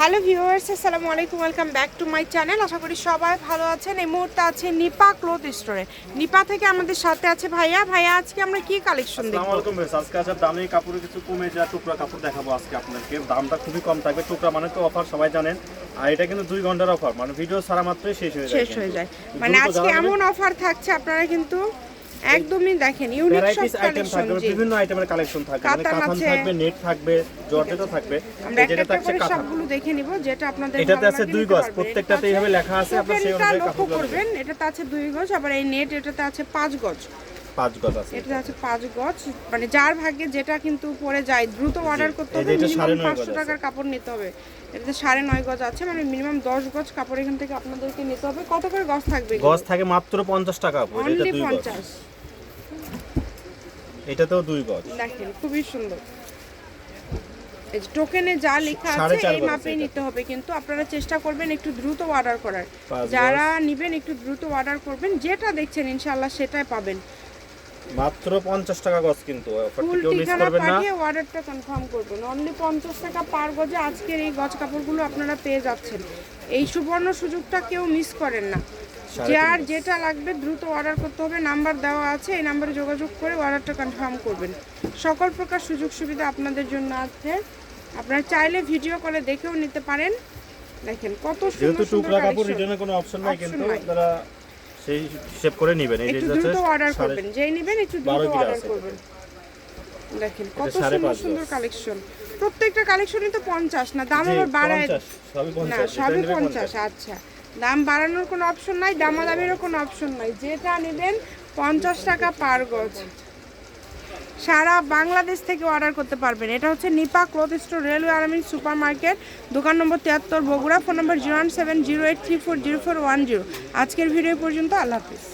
Hello viewers আসসালামু আলাইকুম welcome back to my channel আশা করি সবাই ভালো আছেন। এই মুহূর্তে আছে নিপা ক্লোথ স্টোরে নিপা থেকে আমাদের সাথে আছে ভাইয়া। ভাইয়া আজকে আমরা কি কালেকশন দেখব? আসসালামু আলাইকুম বেশ আজকে আছে দামি কাপড়ে কিছু কমে যায় টুকরা কাপড় দেখাবো আজকে আপনাদেরকে। দামটা খুবই কম থাকবে। টুকরা মানে তো অফার সবাই জানেন। আর এটা কিন্তু দুই ঘণ্টার অফার মানে ভিডিও সারা মাত্রই শেষ হয়ে যায় শেষ হয়ে যায়। মানে আজকে এমন অফার থাকছে আপনারা কিন্তু একদমই দেখেন ইউনিক সব আইটেম কালেকশন থাকবে বিভিন্ন আইটেমের কালেকশন থাকবে মানে কাতান। থাকবে নেট থাকবে জর্জেটও থাকবে। যেটা থাকছে কাতান। সবগুলো দেখে নিব যেটা আপনাদের এটাতে আছে দুই গজ। প্রত্যেকটাতে এইভাবে লেখা আছে, আপনারা সেই অনুযায়ী কাপড় করবেন এটাতে আছে দুই গজ আবার এই নেট এটাতে আছে পাঁচ গজ। পাঁচ গজ আছে। এটাতে আছে পাঁচ গজ। মানে যার ভাগ্যে যেটা কিন্তু পরে যায় দ্রুত অর্ডার করতে হবে মিনিমাম পাঁচশো টাকার কাপড় নিতে হবে। এটাতে সাড়ে নয় গজ আছে মানে মিনিমাম দশ গজ কাপড় এখান থেকে আপনাদেরকে নিতে হবে। কত করে গজ থাকবে গজ থাকে মাত্র পঞ্চাশ টাকা অনলি পঞ্চাশ। এটাতেও দুই গজ। দেখেন খুবই সুন্দর। টোকেনে যা লেখা আছে এই মাপে নিতে হবে কিন্তু আপনারা চেষ্টা করবেন একটু দ্রুত অর্ডার করার। যারা নিবেন একটু দ্রুত অর্ডার করবেন যেটা দেখছেন ইনশাল্লাহ সেটাই পাবেন। মাত্র পঞ্চাশ টাকা গজ কিন্তু অফারটা কেউ মিস করবেন না। অর্ডারটা কনফার্ম করবেন। অনলি পঞ্চাশ টাকা পার গজে আজকের এই গজ কাপড়গুলো আপনারা পেয়ে যাচ্ছেন। এই সুবর্ণ সুযোগটা কেউ মিস করেন না। যার যেটা লাগবে দ্রুত অর্ডার করতে হবে। নাম্বার দেওয়া আছে এই নাম্বারে যোগাযোগ করে অর্ডারটা কনফার্ম করবেন। সকল প্রকার সুযোগ সুবিধা আপনাদের জন্য আছে। আপনারা চাইলে ভিডিও করে দেখেও নিতে পারেন। দেখেন কত সুন্দর টুকরা কাপড় রিটার্নের কোনো অপশন নাই কিন্তু। আপনারা সেই হিসেব করে নেবেন। এই একটু দ্রুত অর্ডার করবেন যেই নেবেন একটু দ্রুত অর্ডার করবেন। দেখেন কত সুন্দর সুন্দর কালেকশন প্রত্যেকটা কালেকশনই তো পঞ্চাশ না দাম আবার বাড়ায় 50, সবই না 50, সবই পঞ্চাশ। আচ্ছা। দাম বাড়ানোর কোনো অপশন নাই দামাদামিরও কোনো অপশন নাই। যেটা নেবেন পঞ্চাশ টাকা পার গজ। সারা বাংলাদেশ থেকে অর্ডার করতে পারবেন। এটা হচ্ছে Nipa cloth store, railway army super market দোকান নম্বর তিয়াত্তর, Bogura, phone number zero one seven zero eight three four zero four one zero. আজকের ভিডিও পর্যন্ত আল্লাহ হাফিজ।